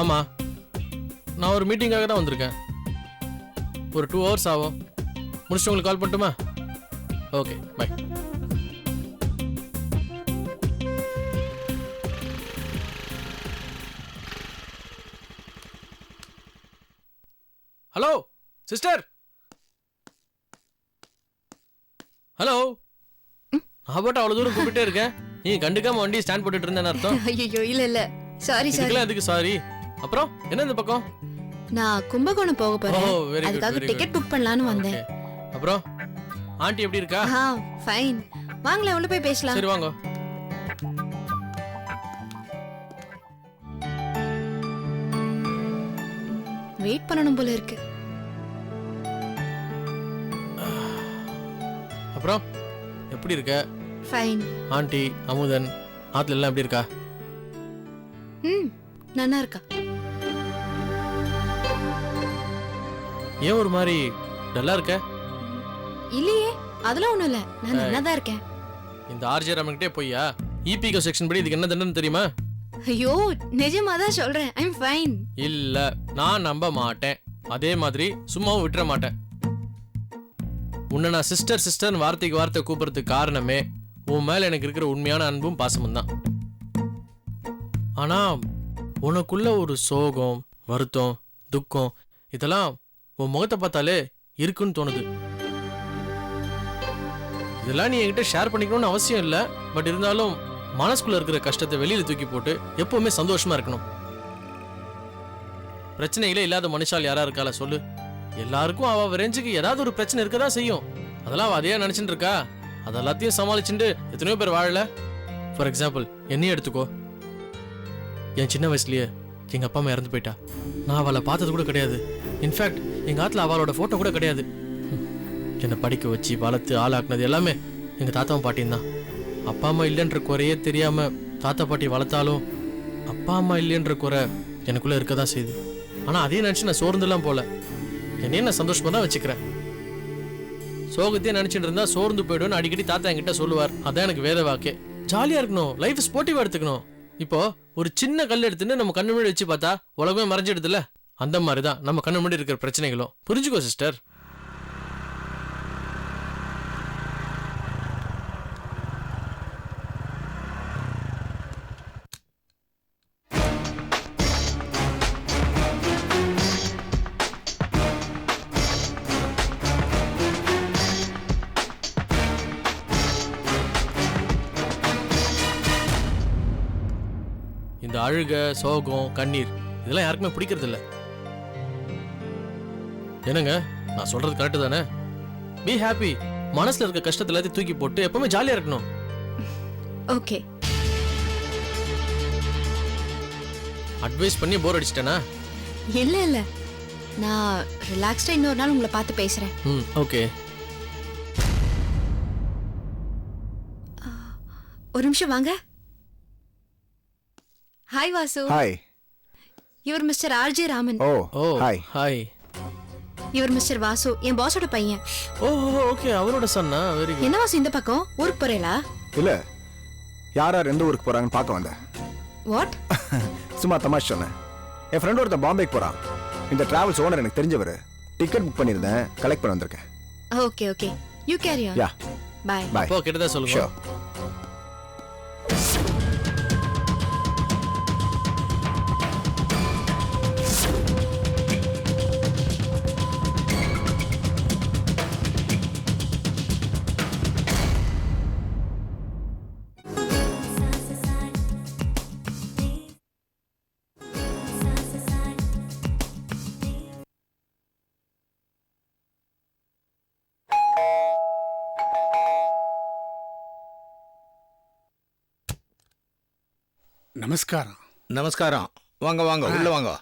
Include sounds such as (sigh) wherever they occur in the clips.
ஆமா. நான் ஒரு மீட்டிங்காக தான் வந்திருக்கேன். ஒரு டூ ஹவர்ஸ் ஆகும். முடிச்சுட்டு உங்களுக்கு கால் பண்ணட்டுமா? Okay bye hello sister hello நான் பாட்டு அவ்வளோ தூரம் கூப்பிட்டே இருக்கேன். நீ கண்டுக்காம வண்டி ஸ்டாண்ட் போட்டுட்டு இருந்தேன்னு அர்த்தம். ஐயோ இல்ல இல்ல. சாரி சாரி எதுக்கு சாரி அப்புறம் என்ன இந்த பக்கம்? நான் கும்பகோணம் போக போறேன். அதுக்காக டிக்கெட் புக் பண்ணலாம்னு வந்தேன். அப்புறம்? ஆண்டி எப்படி இருக்கா? ஆ ஃபைன் வாங்களேன் உள்ள போய் பேசலாம். சரி வாங்க. வெயிட் பண்ணணும் போல இருக்கு. அப்புறம்? எப்படி இருக்க? ஃபைன் ஆண்டி அமுதன் ஆத்துல எல்லாம் எப்படி இருக்கா? ம் நல்லா இருக்கா? ஏன் ஒரு மாதிரி டல்லா இருக்க? இல்லையே அதெல்லாம் ஒண்ணும் இல்ல. நான் நல்லா தான் இருக்கேன். இந்த ஆர்ஜே ராமன்கிட்டே போய்யா? இபிகோ செக்ஷன் படி இதுக்கு என்ன தண்டனை தெரியுமா? ஐயோ நிஜமா தான் சொல்றேன். ஐம் ஃபைன் இல்ல நான் நம்ப மாட்டேன். அதே மாதிரி சும்மாவும் விட்டுற மாட்டேன். உன்னை நான் சிஸ்டர் சிஸ்டர் வார்த்தைக்கு வார்த்தை கூப்பிடுறதுக்கு காரணமே உன் மேல எனக்கு இருக்கிற உண்மையான அன்பும் பாசமும் தான். ஆனா உனக்குள்ள ஒரு சோகம் வருத்தம் துக்கம் இதெல்லாம் உன் முகத்தை பார்த்தாலே இருக்குன்னு தோணுது. இதெல்லாம் நீ என்கிட்ட ஷேர் பண்ணிக்கணும்னு அவசியம் இல்லை பட் இருந்தாலும் மனசுக்குள்ள இருக்கிற கஷ்டத்தை வெளியில் தூக்கி போட்டு எப்பவுமே சந்தோஷமா இருக்கணும். பிரச்சனைகளே இல்லாத மனுஷால் யாரா இருக்கால சொல்லு. எல்லாருக்கும் அவ ரேஞ்சுக்கு ஏதாவது ஒரு பிரச்சனை இருக்கதா செய்யும். அதெல்லாம் அவ அதையே நினைச்சிட்டு இருக்கா? அது எல்லாத்தையும் சமாளிச்சுட்டு எத்தனையோ பேர் வாழல. ஃபார் எக்ஸாம்பிள் என்னையும் எடுத்துக்கோ. என் சின்ன வயசுலயே எங்க அப்பா அம்மா இறந்து போயிட்டா. நான் அவளை பார்த்தது கூட கிடையாது. இன்ஃபேக்ட் எங்க ஆத்துல அவளோட போட்டோ கூட கிடையாது. என்னை படிக்க வச்சு வளர்த்து ஆளாக்குனது எல்லாமே எங்க தாத்தாவும் பாட்டியும் தான். அப்பா அம்மா இல்லைன்ற குறையே தெரியாம தாத்தா பாட்டி வளர்த்தாலும் அப்பா அம்மா இல்லைன்ற குறை எனக்குள்ள இருக்க தான் செய்யுது. ஆனா அதே நினைச்சு நான் சோர்ந்துலாம் போல. என்னையே நான் சந்தோஷமா தான் வச்சுக்கிறேன். சோகத்தையே நினைச்சிட்டு இருந்தா சோர்ந்து போயிடும்னு அடிக்கடி தாத்தா என்கிட்ட சொல்லுவார். அதான் எனக்கு வேத வாக்கே. ஜாலியா இருக்கணும். லைஃப் ஸ்போர்ட்டிவா எடுத்துக்கணும். இப்போ ஒரு சின்ன கல் எடுத்துன்னு நம்ம கண்ணு முன்னாடி வச்சு பார்த்தா உலகமே மறைஞ்சிடுதுல அந்த மாதிரி தான் நம்ம கண்ணு முன்னாடி இருக்கிற பிரச்சனைகளும். புரிஞ்சுக்கோ சிஸ்டர் இந்த அழுக சோகம் கண்ணீர் இதெல்லாம் யாருக்குமே பிடிக்கிறது இல்லை என்னங்க? நான் சொல்றது கரெக்டு தானே? பி ஹாப்பி மனசுல இருக்க கஷ்டத்தை எல்லாத்தையும் தூக்கி போட்டு எப்பவுமே ஜாலியா இருக்கணும். ஓகே அட்வைஸ் பண்ணி போர் அடிச்சிட்டேனா? இல்ல இல்ல. நான் ரிலாக்ஸ்டா இன்னொரு நாள் உங்களை பார்த்து பேசுறேன். ம் ஓகே ஒரு நிமிஷம் வாங்க. ஹாய் வாசு. ஹாய் இவர் mister RJ Raman oh oh hi hi இவர் மிஸ்டர் வாசு என் பாஸோட பையன். ஓ ஓகே அவரோட சன்னா வெரி குட் என்ன வாசு இந்த பக்கம்? ஊருக்கு போறேலா இல்ல யார் யார் எந்த ஊருக்கு போறாங்கன்னு பார்க்க வந்தேன். வாட் (laughs) சும்மா தமாஷ் சொன்னேன். என் ஃப்ரெண்ட் ஒருத்தன் பாம்பேக்கு போறான். இந்த டிராவல்ஸ் ஓனர் எனக்கு தெரிஞ்சவர். டிக்கெட் புக் பண்ணியிருந்தேன் கலெக்ட் பண்ண வந்திருக்கேன். Okay okay you carry on ya bye bye அப்போ கிட்டதா சொல்லுங்க. நமஸ்காரம். நமஸ்காரம். வாங்க வாங்க உள்ள வாங்க.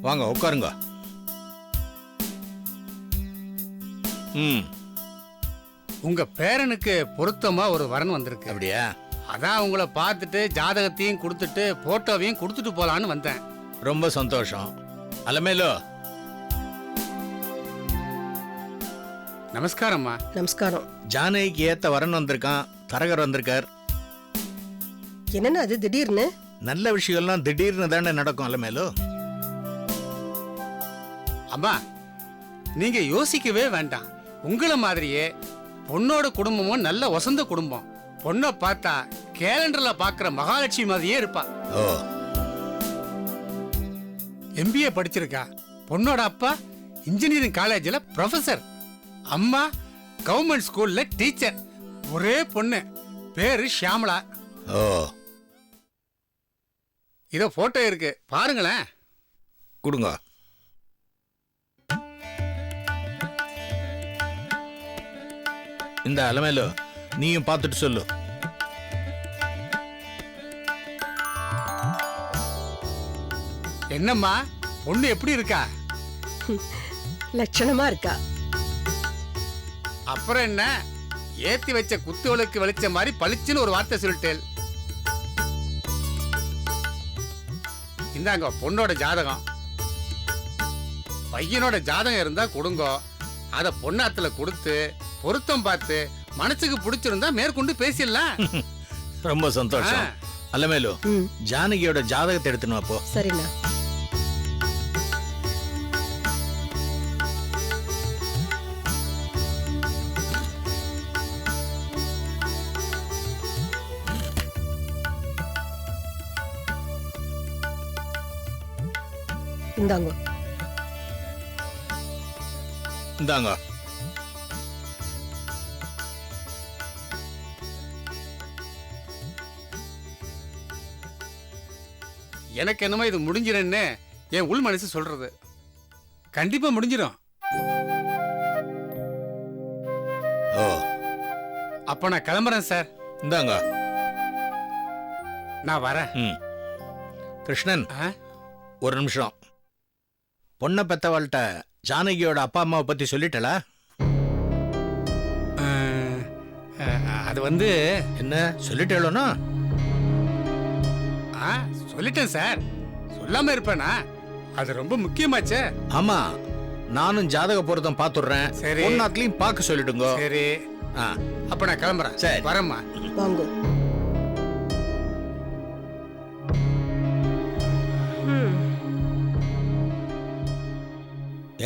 வாங்க உட்காருங்க. ம். உங்க பேரனுக்கு பொருத்தமா ஒரு வரன் வந்திருக்கு. அப்படியா? அதான் உங்களை பார்த்துட்டு ஜாதகத்தையும் கொடுத்துட்டு போட்டோவையும் கொடுத்துட்டு போலான்னு வந்தேன். ரொம்ப சந்தோஷம். அலமேலோ. நமஸ்காரம்மா. நமஸ்காரம். ஜானகிக்கு ஏத்த வரன் வந்திருக்கான். தரகர் வந்திருக்கார். என்னன்னா அது திடீர்னு? நல்ல விஷயம்லாம் திடீர்னு தானே நடக்கும் அலமேலு அம்மா நீங்க யோசிக்கவே வேண்டாம். உங்கள மாதிரியே பொண்ணோட குடும்பமும் நல்ல வசந்த குடும்பம். பொண்ணை பார்த்தா கேலண்டர்ல பாக்குற மகாலட்சுமி மாதிரியே இருப்பா. ஓ. எம்பிஏ படிச்சிருக்கா. பொண்ணோட அப்பா இன்ஜினியரிங் காலேஜில் ப்ரொஃபசர் அம்மா கவர்மெண்ட் ஸ்கூல்ல டீச்சர் ஒரே பொண்ணு. பேரு ஷியாமளா. ஓ. இதோ போட்டோ இருக்கு. பாருங்களேன். கொடுங்க. இந்த அலமேலு நீயும் பார்த்துட்டு சொல்லு. என்னம்மா பொண்ணு எப்படி இருக்கா? (laughs) லட்சணமா இருக்கா. அப்புறம் என்ன? ஏத்தி வச்ச குத்துவளுக்கு வெளிச்ச மாதிரி பளிச்சுன்னு ஒரு வார்த்தை சொல்லிட்டேன் இந்தாங்க பொண்ணோட ஜாதகம். பையனோட ஜாதகம் இருந்தா கொடுங்க. அத பொண்ணாத்துல கொடுத்து பொருத்தம் பார்த்து மனசுக்கு பிடிச்சிருந்தா மேற்கொண்டு பேசிடலாம் ரொம்ப சந்தோஷம். ம். ஜானகியோட ஜாதகத்தை எடுத்துன்னு வா போ சரிண்ணா. இந்தாங்க. இந்தாங்க. எனக்கு என்னமோ இது முடிஞ்சிரும்னு என் உள் மனசு சொல்றது. கண்டிப்பா முடிஞ்சிடும். ஓ அப்ப நான் கிளம்புறேன் சார். இந்தாங்க. நான் வரேன். ம். கிருஷ்ணன் ஆ? ஒரு நிமிஷம். பொண்ணை பெத்தவாள்கிட்ட ஜானகியோட அப்பா அம்மாவை பத்தி சொல்லிட்டலா? அது வந்து என்ன? சொல்லிட்டேளோனா? ஆ சொல்லிட்டேன் சார். சொல்லாம இருப்பேனா? அது ரொம்ப முக்கியமாச்சே. ஆமா நானும் ஜாதக பொருத்தம் பாத்துடுறேன். சரி. பொண்ணாத்துலயும் பார்க்க சொல்லிடுங்க. சரி. ஆ, அப்ப நான் கிளம்புறேன். சரி. வரேம்மா. வாங்க.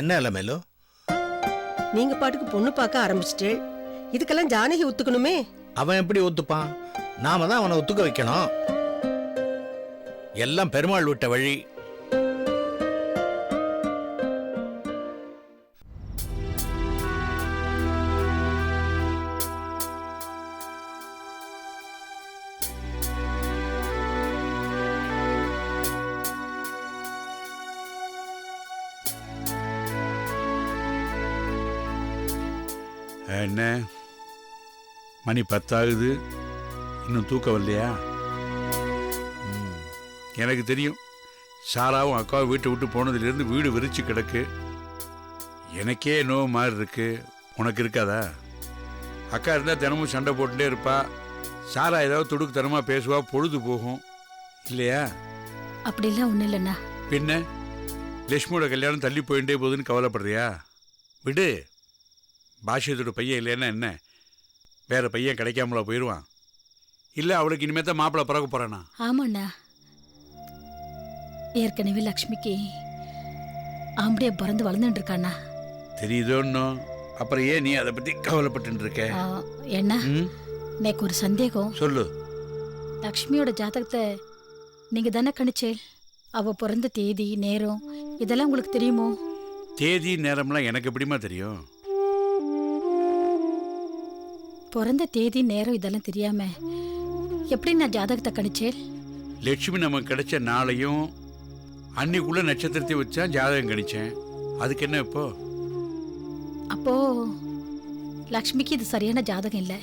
என்ன அலமேலு நீங்க பாட்டுக்கு பொண்ணு பார்க்க ஆரம்பிச்சிட்டு இதுக்கெல்லாம் ஜானகி ஒத்துக்கணுமே? அவன் எப்படி ஒத்துப்பான்? நாம தான் அவனை ஒத்துக்க வைக்கணும். எல்லாம் பெருமாள் விட்ட வழி. மணி பத்தாகுது. இன்னும் தூக்கம் வரலையா? எனக்கு தெரியும். சாராவும் அக்காவும் வீட்டை விட்டு போனதுலேருந்து வீடு விரிச்சு கிடக்கு. எனக்கே நோவு மாதிரி இருக்கு. உனக்கு இருக்காதா? அக்கா இருந்தால் தினமும் சண்டை போட்டுட்டே இருப்பா. சாரா ஏதாவது துடுக்கு தனமாக பேசுவா பொழுது போகும். இல்லையா? அப்படிலாம் ஒன்றும் இல்லைண்ணா. பின்ன? லட்சுமியோட கல்யாணம் தள்ளி போயிட்டே போகுதுன்னு கவலைப்படுறியா? விடு. பாஷ்யத்தோட பையன் இல்லைன்னா என்ன? வேற பையன் கிடைக்காமலா போயிடுவான் இல்லை அவளுக்கு இனிமேல் தான் மாப்பிள்ளை பிறக்க போறானா? ஆமாண்ணா. ஏற்கனவே லக்ஷ்மிக்கு ஆம்படியா பிறந்து வளர்ந்துட்டு இருக்காண்ணா. தெரியுதோ இன்னும் அப்புறம் ஏன் நீ அதை பற்றி கவலைப்பட்டு இருக்க? என்ன? எனக்கு ஒரு சந்தேகம். சொல்லு. லக்ஷ்மியோட ஜாதகத்தை நீங்க தானே கணிச்சே? அவ பிறந்த தேதி நேரம் இதெல்லாம் உங்களுக்கு தெரியுமோ? தேதி நேரம்லாம் எனக்கு எப்படிமா தெரியும்? பிறந்த தேதி நேரம் இதெல்லாம் தெரியாம எப்படி நான் ஜாதகத்தை கணிச்சேன்? லட்சுமி நமக்கு கிடைச்ச நாளையும் அன்னைக்குள்ள நட்சத்திரத்தை வச்சா ஜாதகம் கணிச்சேன். அதுக்கு என்ன இப்போ? அப்போ லக்ஷ்மிக்கு இது சரியான ஜாதகம் இல்லை.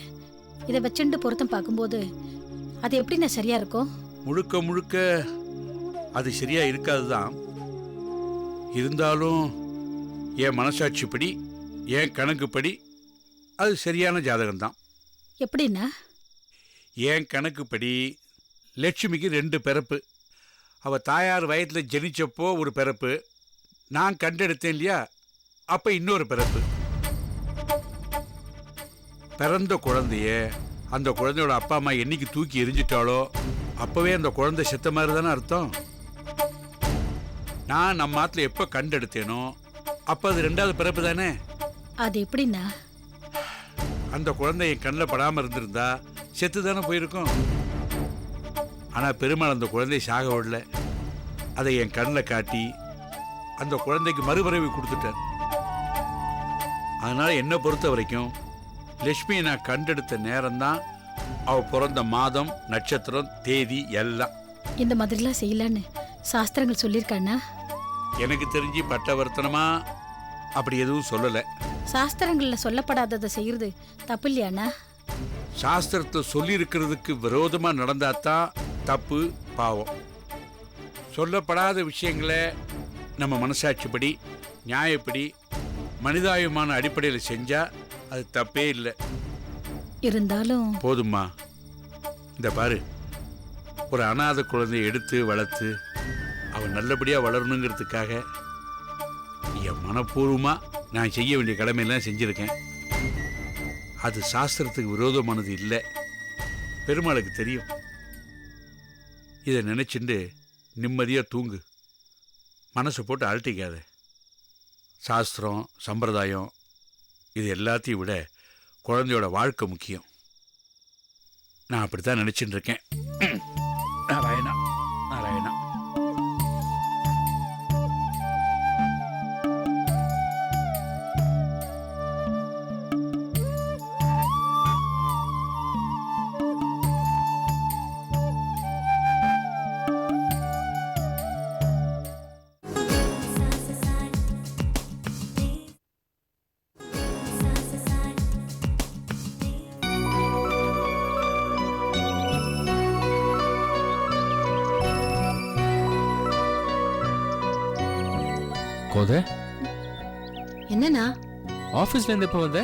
இதை வச்சுட்டு பொருத்தம் பார்க்கும்போது அது எப்படி நான் சரியா இருக்கும்? முழுக்க முழுக்க அது சரியா இருக்காது தான் இருந்தாலும் என் மனசாட்சிப்படி என் கணக்குப்படி அது சரியான ஜாதகம் தான் எப்படின்னா? என் கணக்குப்படி? லட்சுமிக்கு ரெண்டு பிறப்பு. அவ தாயார் வயத்தில் ஜனிச்சப்போ ஒரு பிறப்பு. நான் கண்டெடுத்தேன் இல்லையா? அப்போ இன்னொரு பிறப்பு. பிறந்த குழந்தைய அந்த குழந்தையோட அப்பா அம்மா என்னைக்கு தூக்கி எரிஞ்சிட்டாலோ அப்பவே அந்த குழந்தை செத்த மாதிரி தானே அர்த்தம்? நான் நம்ம ஆத்துல எப்ப கண்டெடுத்தேனோ அப்ப அது ரெண்டாவது பிறப்பு தானே? அது எப்படின்னா? அந்த குழந்தை என் கண்ணில் படாம இருந்திருந்தா செத்து தானே போயிருக்கும். ஆனா பெருமாள் அந்த குழந்தையை சாக விடல. அதை என் கண்ணில் காட்டி அந்த குழந்தைக்கு மறுபிறவி கொடுத்துட்டார் அதனால என்னை பொறுத்த வரைக்கும் லட்சுமியை நான் கண்டெடுத்த நேரம்தான் அவ பிறந்த மாதம் நட்சத்திரம் தேதி எல்லாம். இந்த மாதிரிலாம் செய்யலான்னு சாஸ்திரங்கள் சொல்லியிருக்காண்ணா. எனக்கு தெரிஞ்சு பட்டவர்த்தனமா அப்படி எதுவும் சொல்லலை. சாஸ்திரங்கள்ல சொல்லப்படாததை செய்யறது தப்பு இல்லையாண்ணா சாஸ்திரத்தை சொல்லியிருக்கிறதுக்கு விரோதமா நடந்தாதான் தப்பு பாவம். சொல்லப்படாத விஷயங்களை நம்ம மனசாட்சிப்படி நியாயப்படி மனிதாயமான அடிப்படையில் செஞ்சா அது தப்பே இல்லை. இருந்தாலும் போதும்மா. இந்த பாரு. ஒரு அனாதை குழந்தையை எடுத்து வளர்த்து அவன் நல்லபடியா வளரணுங்கிறதுக்காக என் மனப்பூர்வமா நான் செய்ய வேண்டிய கடமையெல்லாம் செஞ்சுருக்கேன். அது சாஸ்திரத்துக்கு விரோதமானது இல்லை. பெருமாளுக்கு தெரியும். இதை நினச்சிண்டு நிம்மதியாக தூங்கு. மனசை போட்டு அழட்டிக்காத சாஸ்திரம் சம்பிரதாயம் இது எல்லாத்தையும் விட குழந்தையோட வாழ்க்கை முக்கியம். நான் அப்படித்தான் நினச்சிட்டு இருக்கேன். (clears throat) நாராயணா நாராயணா. கோத? என்னண்ணா? ஆஃபீஸ்ல இருந்து எப்போ வந்த?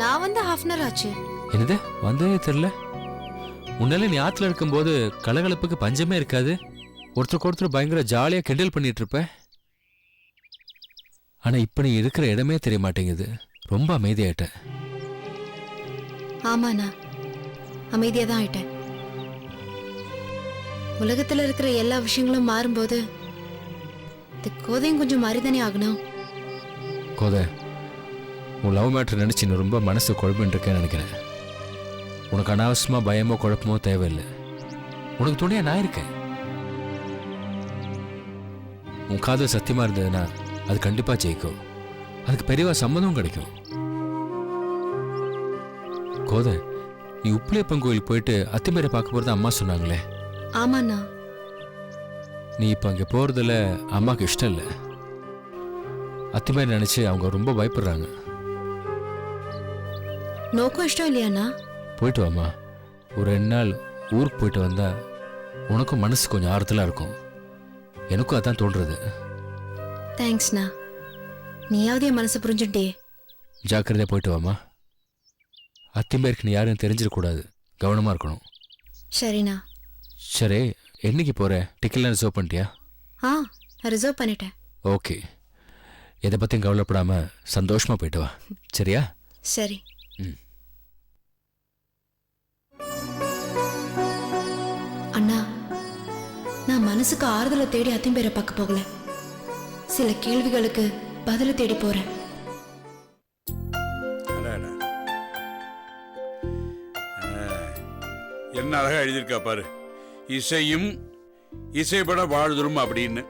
நான் வந்து ஹாஃப் அன் ஆச்சு. என்னது? வந்ததே தெரில முன்னால நீ ஆத்துல இருக்கும்போது கலகலப்புக்கு பஞ்சமே இருக்காது. ஒருத்தருக்கு ஒருத்தர் பயங்கர ஜாலியாக கிண்டல் பண்ணிட்டு இருப்ப. ஆனா இப்போ நீ இருக்கிற இடமே தெரிய மாட்டேங்குது. ரொம்ப அமைதியாயிட்ட. ஆமாண்ணா. அமைதியா தான் ஆயிட்டேன் உலகத்துல இருக்கிற எல்லா விஷயங்களும் மாறும்போது கோதையும் கொஞ்சம் மாறிதானே ஆகணும்? கோத உன் லவ் மேட்ரு நினச்சி நீ ரொம்ப மனசு குழம்பின்னு இருக்கேன்னு நினைக்கிறேன். உனக்கு அனாவசியமாக பயமோ குழப்பமோ தேவையில்லை. உனக்கு துணையா நான் இருக்கேன். உன் காதல் சத்தியமாக இருந்ததுன்னா அது கண்டிப்பாக ஜெயிக்கும். அதுக்கு பெரியவா சம்மதம் கிடைக்கும். கோத நீ உப்பிலியப்பன் கோயில் போயிட்டு அத்திமேரை பார்க்க போகிறது அம்மா சொன்னாங்களே. ஆமாண்ணா. நீ இப்போ அங்கே போகிறதுல அம்மாவுக்கு இஷ்டம் இல்லை. அத்திமேரை நினச்சி அவங்க ரொம்ப பயப்படுறாங்க. நோக்கம் இஷ்டம் இல்லையாண்ணா போயிட்டு வாம்மா. ஒரு ரெண்டு நாள் ஊருக்கு போயிட்டு வந்தா உனக்கும் மனசு கொஞ்சம் ஆறுதலாக இருக்கும். எனக்கும் அதான் தோன்றுறது தேங்க்ஸ்ண்ணா நீயாவது என் மனசை புரிஞ்சுட்டே ஜாக்கிரதையாக போயிட்டு வாம்மா. அத்திம்பேருக்கு நீ யாரும் தெரிஞ்சிடக்கூடாது. கவனமாக இருக்கணும். சரிண்ணா. சரி. என்னைக்கு போகிற டிக்கெட்லாம் ரிசர்வ் பண்ணிட்டியா? ஆ நான் ரிசர்வ் பண்ணிட்டேன். ஓகே எதை பற்றியும் கவலைப்படாமல் சந்தோஷமாக போயிட்டு வா. சரியா? சரி. ம். அண்ணா நான் மனசுக்கு ஆறுதலை தேடி அத்திம்பேரை பார்க்க போகல. சில கேள்விகளுக்கு பதிலை தேடி. ஆ, என்ன அழகா எழுதியிருக்கா பாரு. இசையும் இசைப்பட வாழ்தலும் அப்படின்னு.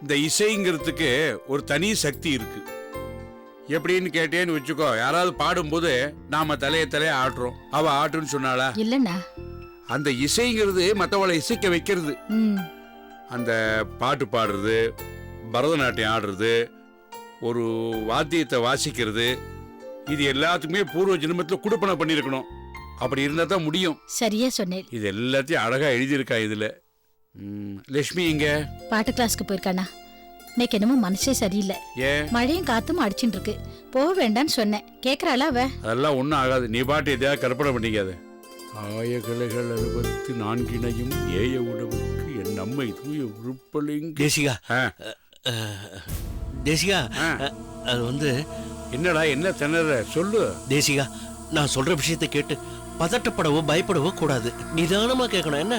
இந்த இசைங்கிறதுக்கு ஒரு தனி சக்தி இருக்கு. எப்படின்னு கேட்டேன்னு வச்சுக்கோ யாராவது பாடும்போது நாம தலைய தலைய ஆட்டுறோம். அவ ஆட்டுன்னு சொன்னாளா? இல்லைண்ணா. அந்த இசைங்கிறது மற்றவளை இசைக்க வைக்கிறது. அந்த பாட்டு பாடுறது பரதநாட்டியம் ஆடுறது ஒரு வாத்தியத்தை வாசிக்கிறது இது எல்லாத்துக்குமே பூர்வ ஜென்மத்தில் குடுப்பனை பண்ணியிருக்கணும். அப்படி இருந்தால் தான் முடியும். சரியா சொன்னேன். இது எல்லாத்தையும் அழகாக எழுதியிருக்கா இதில். லட்சுமி இங்க பாட்டு கிளாஸ்க்கு போயிருக்காண்ணா இன்னைக்கு என்னமோ மனசே சரியில்லை. ஏன்? மழையும் காத்தும் அடிச்சுட்டு இருக்கு. போக வேண்டாம்னு சொன்னேன். கேக்குறாளா அவ? அதெல்லாம் ஒன்றும் ஆகாது. நீ பாட்டு எதையாவது கற்பனை பண்ணிக்காத. ஆய கலைகள் அறுபத்து நான்கினையும் ஏய உணவுக்கு என் நம்மை தூய உருப்பலிங்க தேசிகா. ஆ, அஹ், தேசிகா ஆ. அஹ், அது வந்து என்னடா என்ன திணற? சொல்லு. தேசிகா நான் சொல்ற விஷயத்தை கேட்டு பதட்டப்படவோ பயப்படவோ கூடாது. நிதானமா கேட்கணும் என்ன?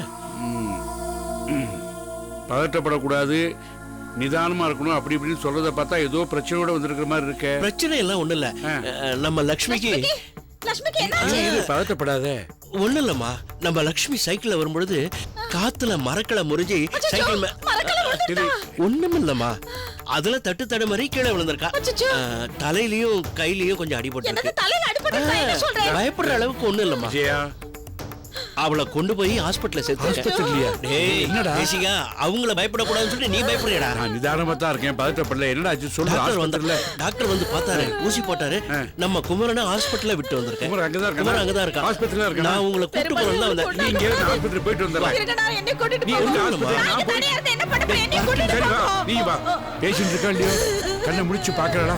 பதட்டப்படக்கூடாது நிதானமா இருக்கணும் அப்படி இப்படின்னு சொல்றத பார்த்தா ஏதோ பிரச்சனையோட வந்திருக்கிற மாதிரி இருக்கே. பிரச்சனை எல்லாம் ஒண்ணு இல்ல நம்ம லக்ஷ்மிக்கு? லக்ஷ்மிக்கு என்ன இரு, பதட்டப்படாத. ஒண்ணு இல்லம்மா. நம்ம லக்ஷ்மி சைக்கிள்ல வரும்பொழுது காத்துல மரக்கலை முறிஞ்சி சைக்கிள் ஒண்ணும் இல்லம்மா. அதுல தட்டு தடுமாறி கீழே விழுந்திருக்கா. தலையிலயும் கையிலயும் கொஞ்சம் அடிபட்டு பயப்படுற அளவுக்கு ஒண்ணும் இல்லம்மா. அவளை கொண்டு போய் ஹாஸ்பிட்டல்ல சேர்த்து என்னடா? தேசிகா அவங்கள பயப்படக்கூடாதுன்னு சொல்லிட்டு நீ பயப்படுறியடா? நான் நிதானமா தான் இருக்கேன் பதட்டப்படல. என்னடா ஆச்சு? சொல்லு டாக்டர் ஹாஸ்பிட்டல்ல வந்து டாக்டர் வந்து பார்த்தாரு ஊசி போட்டாரு. நம்ம குமரனை ஹாஸ்பிட்டல்ல விட்டு வந்திருக்கேன். குமரன் அங்கதான் இருக்கானா? குமரன் அங்கதான் இருக்கான். ஹாஸ்பிட்டல்ல இருக்கானா? நான் உங்களை கூட்டு போறேன் தான் வந்தேன். நீ இங்க இருந்து போயிட்டு வந்துடுறேன் என்ன கூட்டிட்டு நீ எதுக்கு ஹாஸ்பிட்டல் நான் போய் என்ன பண்ண என்ன சரி வா. நீ வா. பேஷண்ட் இருக்கா இல்லையோ? கண்ணை முடிச்சு பாக்குறடா